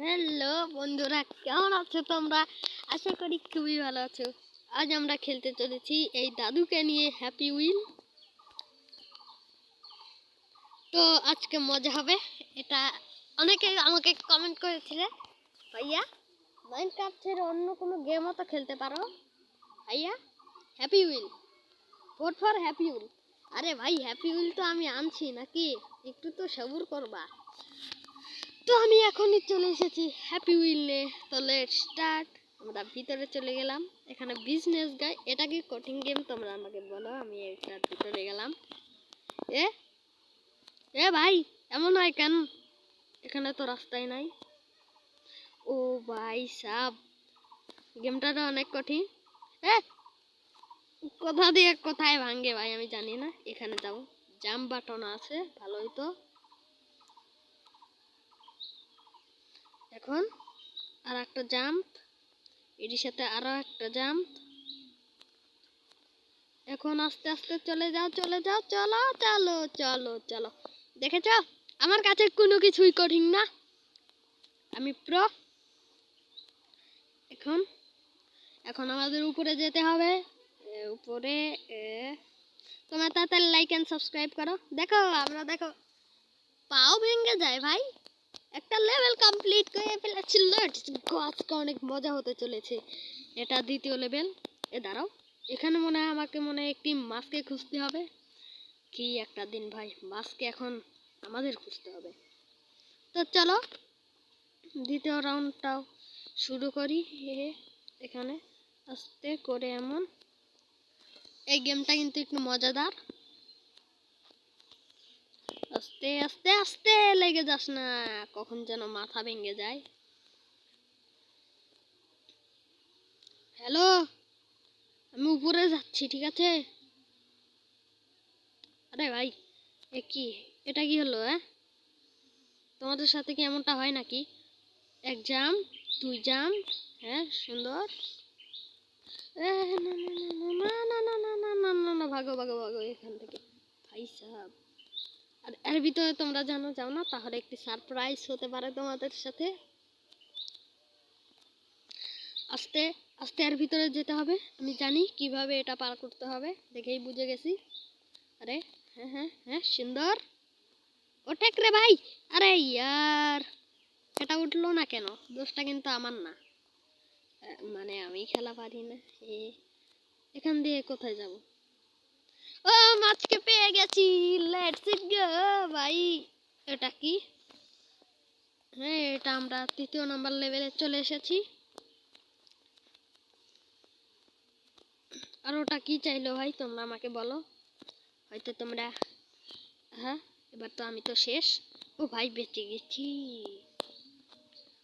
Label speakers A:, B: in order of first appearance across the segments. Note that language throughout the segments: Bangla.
A: হ্যালো বন্ধুরা, কেমন আছো তোমরা? আশা করি খুবই ভালো আছো। আজ আমরা খেলতে চলেছি এই দাদুকে নিয়ে হ্যাপি উইল তো আজকে মজা হবে, এটা অনেকে আমাকে কমেন্ট করেছিলে। ভাইয়া মাইনক্রাফট ছেড়ে অন্য কোনো গেমও তো খেলতে পারো? ভাইয়া happy will vote for happy will আরে ভাই হ্যাপি উইল তো আমি আনছি নাকি? একটু তো সবুর করবা। তো আমি এখনই চলে এসেছি। হ্যাপি উইলে তো লেট স্টার্ট আমরা ভিতরে চলে গেলাম। এখানে বিজনেস গাই এটা কি কঠিন গেম তোমরা আমাকে বলো, আমি এটার ভিতরে গেলাম। এ? এ ভাই, এমন হয় কেন? এখানে তো রাস্তাই নাই। ও ভাই সাব গেমটা তো অনেক কঠিন। এ, কোথা দিয়ে কোথায় ভাঙ্গে ভাই? আমি জানি না। এখানে যাব জাম বাটন আছে, ভালোই তো। এখন আর একটা জাম্প এটির সাথে আরও একটা জাম্প। এখন আস্তে আস্তে চলে যাও চলে যাও, চলো চলো চলো চলো। দেখেছ? আমার কাছে কোনো কিছুই কঠিন না। আমি প্রো এখন এখন আমাদের উপরে যেতে হবে। উপরে তোমরা তাড়াতাড়ি লাইক অ্যান্ড সাবস্ক্রাইব করো। দেখো, আমরা দেখো, পাও ভেঙে যায় ভাই। একটা লেভেল কমপ্লিট করে ফেলেছি আজকে অনেক মজা হতে চলেছে। এটা দ্বিতীয় লেভেল এ, দাঁড়াও। এখানে মনে হয় আমাকে মনে হয় একটি মাছকে খুঁজতে হবে। কি একটা দিন ভাই মাছকে এখন আমাদের খুঁজতে হবে। তো চলো, দ্বিতীয় রাউন্ডটাও শুরু করি। এখানে আস্তে করে এমন। এই গেমটা কিন্তু একটু মজাদার। আস্তে আস্তে আস্তে লেগে যাস না কখন যেন মাথা ভেঙে যায় হ্যালো আমি উপরে যাচ্ছি ঠিক আছে আরে ভাই এ কি এটা কি হলো হ্যাঁ তোমাদের সাথে কি এমনটা হয় নাকি এক জাম দুই জাম হ্যাঁ সুন্দর না না না না না না না না না না ভাগো ভাগো ভাগো এখান থেকে ভাই সাহেব আর এর ভিতরে তোমরা জানো, যাও না, তাহলে একটি সারপ্রাইজ হতে পারে তোমাদের সাথে। আস্তে আস্তে এর ভিতরে যেতে হবে। আমি জানি কীভাবে এটা পার করতে হবে, দেখেই বুঝে গেছি। আরে হ্যাঁ হ্যাঁ হ্যাঁ সুন্দর। ওঠেক রে ভাই। আরে ইয়ার, এটা উঠল না কেন? দোষটা কিন্তু আমার না। মানে আমি খেলা পারি না। এখান দিয়ে কোথায় যাব? ও, মাছকে পেয়ে গেছি। লেটস ইট গো ভাই। এটা কি? হ্যাঁ এটা আমরা তৃতীয় নাম্বার লেভেলে চলে এসেছি। আর ওটা কি চাইলো ভাই? তোমরা আমাকে বলো। হয়তো তোমরা হ্যাঁ এবার তো আমি তো শেষ। ও ভাই, বেঁচে গেছি।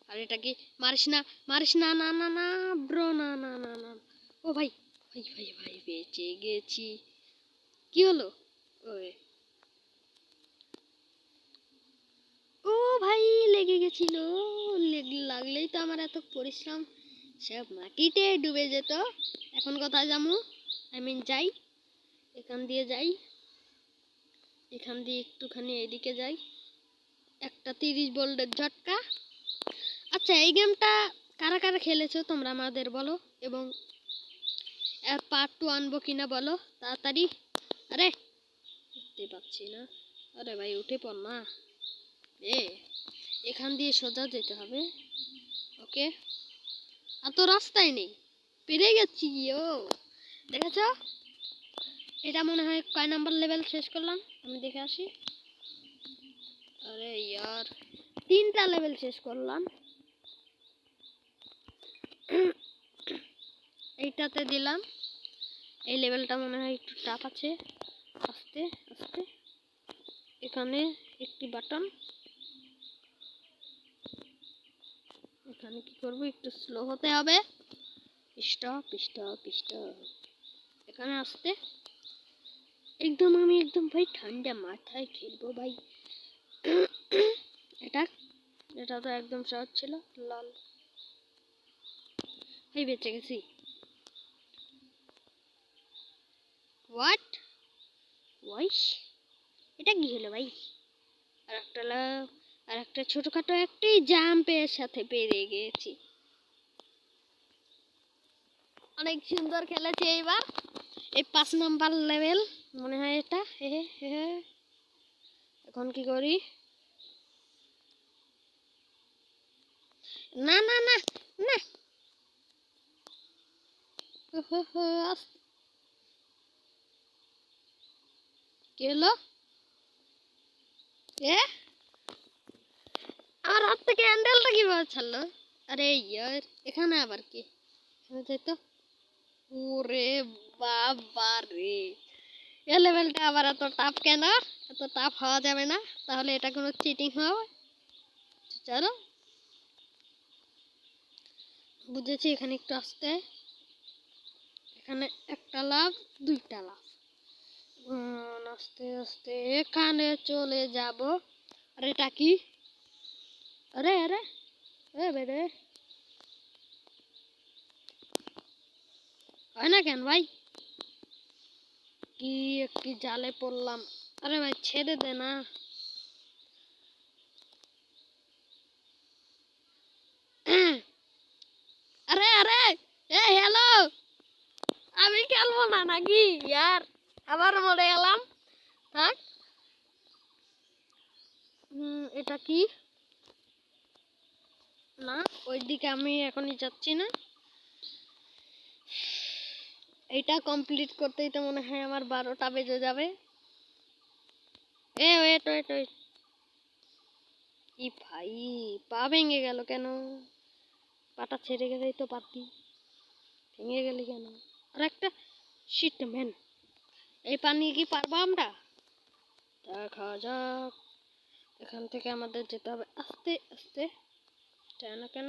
A: আর এটা কি? মারিস না মারিস না না না না, ব্রো, না না না না। ও ভাই ভাই ভাই ভাই, বেঁচে গেছি। কি হলো? ওই। ও ভাই, লেগে গেছিল। লাগলেই তো আমার এত পরিশ্রম। সব মাটিতে ডুবে যেত। এখন কোথায় যাব? আই মিন যাই। এখান দিয়ে যাই। এখান দিয়ে একটুখানি এদিকে যাই। একটা তিরিশ বোল্টের ঝটকা। আচ্ছা এই গেমটা কারা কারা খেলেছো তোমরা আমাদের বলো। এবং পার্ট টু আনব কিনা বলো, তাড়াতাড়ি। আরে। উঠতে পারছি না। আরে ভাই, উঠে পড় না। এ, এখান দিয়ে সোজা যেতে হবে। ওকে। আর তো রাস্তায় নেই। পেরে গেছি, ও। দেখেছ? এটা মনে হয় কয় নাম্বার লেভেল শেষ করলাম? আমি দেখে আসি। আরে ইয়ার, তিনটা লেভেল শেষ করলাম। এইটাতে দিলাম। এই লেভেলটা মনে হয় একটু টাফ আছে। আস্তে আস্তে। এখানে একটি বাটন এখানে কি করব? একটু স্লো হতে হবে। স্টপ স্টপ স্টপ এখানে আসতে। একদম আমি, একদম ভাই ঠান্ডা মাথায় খেলব ভাই। এটা এটা তো একদম সহজ ছিল, লাল। এই বেঁচে গেছি। হোয়াট ওয়াইস এটা কি হলো ভাই? আর একটা আর একটা ছোটখাটো একটি জাম্পের সাথে পেরে গিয়েছি অনেক সুন্দর খেলেছি এইবার। এই পাঁচ নাম্বার লেভেল মনে হয় এটা? হে হে। এখন কি করি? না না না না হো, হো, আস- কি হলো? এ? আমার হাত থেকে হ্যান্ডেলটা কীভাবে ছাড়লো? আরে ইয়ার, এখানে আবার কি? এখানে যাই ওরে বাবা রে। এ লেভেলটা আবার এত টাফ কেন? এত টাফ হওয়া যাবে না। তাহলে এটা কোনো চিটিং হবে? চলো। বুঝেছি এখানে একটু আসতে। এখানে একটা লাভ, দুইটা লাভ। আস্তে আস্তে এখানে চলে যাব। আরে, এটা কি? আরে আরে, এ বেরে হয় না কেন ভাই? কি একটি জালে পড়লাম। আরে ভাই, ছেড়ে দে না। আরে আরে, এ হ্যালো আমি খেলব না নাকি? ইয়ার। আবার মরে গেলাম থাক। এটা কি? না, ওইদিকে আমি এখনই যাচ্ছি না। এটা কমপ্লিট করতেই তো মনে হয় আমার বারোটা বেজে যাবে। এ ওয়েট ওয়েট ওয়েট ই ভাই, পা ভেঙে গেল কেন? পাটা ছেড়ে গেলেই তো পারতি ভেঙে গেলি কেন? আর একটা শিট ম্যান এই পানি কি পারব আমরা? দেখা যাক। এখান থেকে আমাদের যেতে হবে। আস্তে আস্তে। কেন কেন?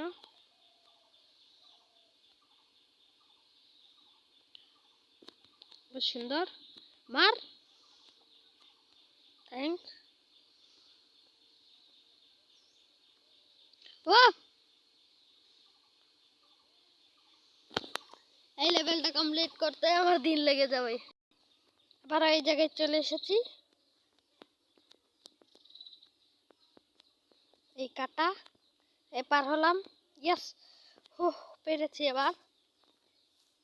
A: বেশ সুন্দর। মার। থ্যাংক ও! এই লেভেলটা কমপ্লিট করতে আমার দিন লেগে যাবে। আবার এই জায়গায় চলে এসেছি। এই কাটা এপার হলাম। ইয়েস হো পেরেছি এবার।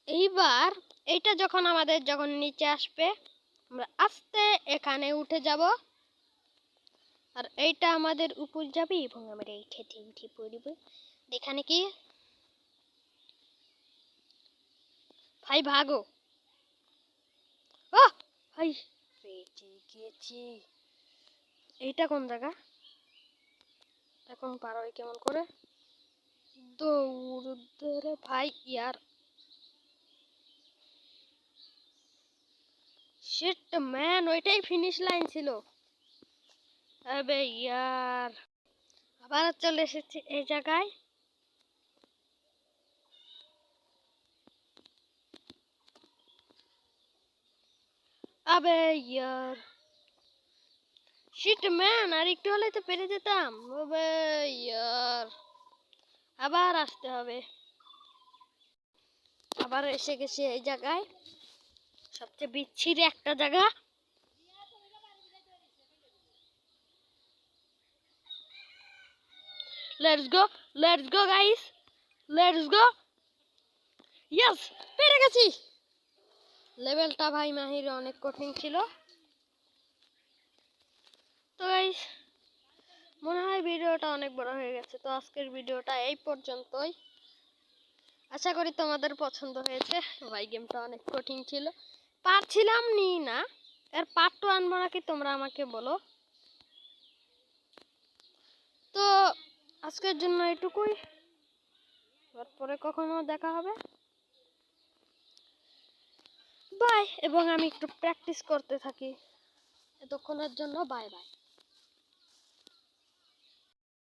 A: এইবার এইটা যখন আমাদের যখন নিচে আসবে, আমরা আস্তে এখানে উঠে যাব। আর এইটা আমাদের উপর যাবে এবং আমরা এই খেতে উঠে পড়ব। এখানে কি? ভাই, ভাগো। ভাই বেঁচে গেছি। এইটা কোন জায়গা? এখন পার কেমন করে? দৌড় ধরে ভাই ইয়ার। শিট ম্যান ওইটাই ফিনিশ লাইন ছিল। আবে ইয়ার। আবার চলে এসেছি এই জায়গায়। আবে ইয়ার। শিট ম্যান আর একটু হলে তো পেরে যেতাম। আবে ইয়ার। আবার আসতে হবে। আবার এসে গেছি এই জায়গায়। সবচেয়ে বিচ্ছিরি একটা জায়গা। Let's go let's go guys let's go yes পেরে গেছি। লেভেলটা ভাই মাহির অনেক কঠিন ছিল। তো গাইস মনে হয় ভিডিওটা অনেক বড় হয়ে গেছে। তো আজকের ভিডিওটা এই পর্যন্তই। আশা করি তোমাদের পছন্দ হয়েছে। ভাই গেমটা অনেক কঠিন ছিল। পারছিলাম নি না। এর পার্ট টু আনব নাকি তোমরা আমাকে বলো। তো আজকের জন্য এটুকুই। এবার পরে কখনো দেখা হবে। বাই এবং আমি একটু প্র্যাকটিস করতে থাকি। এতক্ষণের জন্য বাই বাই